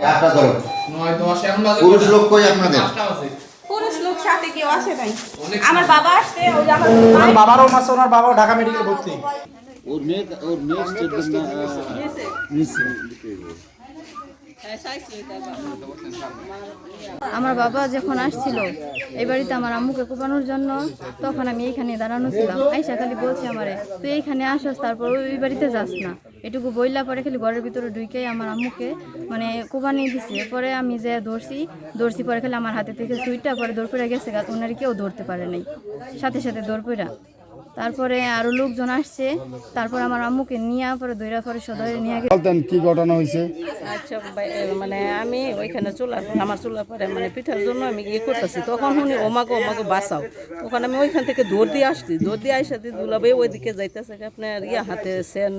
ধরো। পুরুষ লোক কই আপনাদের? পুরুষ লোক সাথে কেউ আসে নাই। আমার বাবা আসছে ওই আমার ওনার বাবারও মাসে ওনার বাবাও ঢাকা মেডিকেল ভর্তি। ওর মেয়ে ওর মেয়ে স্টেটমেন্ট আমার বাবা যখন আসছিল এই বাড়িতে আমার আম্মুকে কোপানোর জন্য তখন আমি এইখানে দাঁড়ানো ছিলাম। আইসা খালি বলছি আমারে, তুই এইখানে আসস, তারপর ওই বাড়িতে যাস না। এটুকু বইলা পরে খালি ঘরের ভিতরে ঢুকে আমার আম্মুকে মানে কোপানি দিছে। পরে আমি যে ধরছি ধরছি পরে খালি আমার হাতে থেকে সুইটা পরে দৌড় পড়ে গেছে ওনারে কেউ ধরতে পারে নাই। সাথে সাথে দৌড় তারপরে আরও লোকজন আসছে। তারপর আমার আম্মুকে নিয়ে পরে দৈরা পরে সদরে নিয়ে গেছে। বলতেন কি ঘটনা হয়েছে? আচ্ছা মানে আমি ওইখানে চুলার আমার চুলার পরে মানে পিঠার জন্য আমি ইয়ে করতেছি। তখন শুনি ওমাকে ওমাকে বাঁচাও। তখন আমি ওইখান থেকে দৌড় দিয়ে আসছি। দৌড় দিয়ে আসা দিয়ে দুলাবে ওইদিকে যাইতেছে আপনার ইয়া হাতে সেন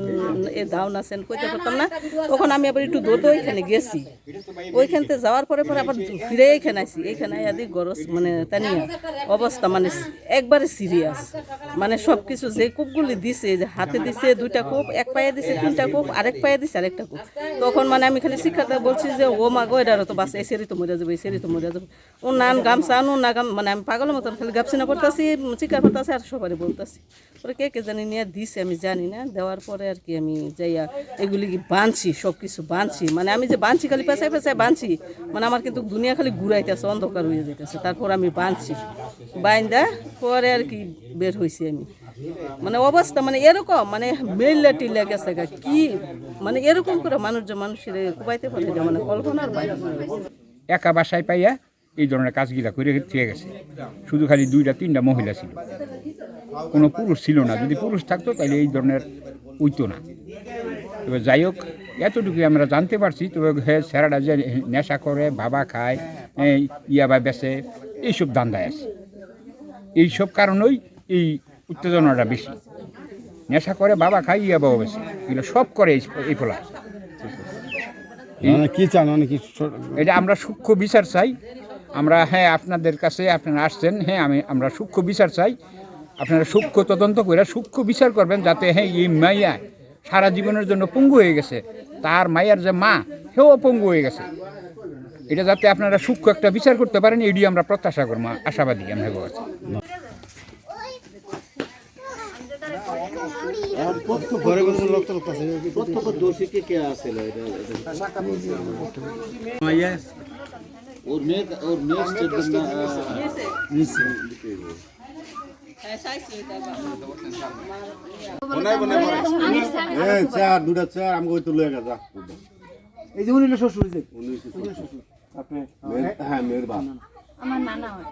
এ দাও না সেন কইতে পারতাম না। তখন আমি আবার একটু দৌড়তে ওইখানে গেছি। ওইখানতে যাওয়ার পরে পরে আবার ফিরে এইখানে আসি এইখানে আয়া দিই গরজ মানে তানিয়া অবস্থা মানে একবারে সিরিয়াস মানে সব কিছু যে কূপগুলি দিছে, যে হাতে দিছে দুইটা কূপ, এক পায়ে দিছে তিনটা কূপ, আরেক পায়ে দিছে আরেকটা কূপ। তখন মানে আমি খালি শিক্ষাটা বলছি যে, ও মা গো তো বাস, এই সেরি তো মরে যাবে সেরি তো মরে যাবে। ও নান গামছা আনো না গাম মানে আমি পাগলের মতন খালি গামছিনা পড়তেছি চিকার পড়তেছি আর সবারই বলতেছি। পরে কে কে জানি নিয়ে দিছে, আমি জানি না। দেওয়ার পরে আর কি আমি যাইয়া এগুলি কি বাঁধছি সব কিছু বাঁধছি মানে আমি যে বাঁধছি খালি পেঁচায় পেঁচায় বাঁধছি মানে আমার কিন্তু দুনিয়া খালি ঘুরাইতেছে, অন্ধকার হয়ে যেতেছে তারপর আমি বাঁধছি বাইন্দা, পরে আর কি বের হয়েছি আমি। মানে অবস্থা মানে এরকম মানে মেল্লা টিল্লা গেছে কি মানে এরকম করে মানুষ যে মানুষের কুবাইতে পারে মানে কল্পনার বাইরে। একা বাসায় পাইয়া এই ধরনের কাজগুলা করে থেকে গেছে। শুধু খালি দুইটা, তিনটা মহিলা ছিল। কোনো পুরুষ ছিল না। যদি পুরুষ থাকতো তাহলে এই ধরনের উইতো না। তবে যাই হোক এতটুকু আমরা জানতে পারছি। তবে হ্যাঁ স্যারাটা যে নেশা করে, বাবা খায় ইয়াবা বেচে, এইসব ধান্দায় আছে। এইসব কারণেই এই উত্তেজনাটা বেশি। নেশা করে বাবা খায় ইয়াবাও বেশি এগুলো সব করে এই ফলা। মানে কি চান? মানে কি এটা আমরা সূক্ষ্ম বিচার চাই। আমরা হ্যাঁ আপনাদের কাছে আপনারা আসছেন হ্যাঁ আমি আমরা সূক্ষ্ম বিচার চাই। আপনারা সূক্ষ্ম তদন্ত করে সূক্ষ্ম বিচার করবেন যাতে হ্যাঁ এই মাইয়া সারা জীবনের জন্য পঙ্গু হয়ে গেছে। তার মায়ের যে মা সেও পঙ্গু হয়ে গেছে। এটা যাতে আপনারা সূক্ষ্ম একটা বিচার করতে পারেন এটি আমরা প্রত্যাশা করব। আশাবাদী আমরা কাছে ঘরে ঘরে লোক তো লোক আছে প্রত্যক্ষ দোষীকে কে আসছিল এটা ওর মেয়ে ওর মেয়ে তো লয়ে গেছে এই যে উনি শ্বশুর হ্যাঁ মেয়ের বাপ আমার নানা হয়।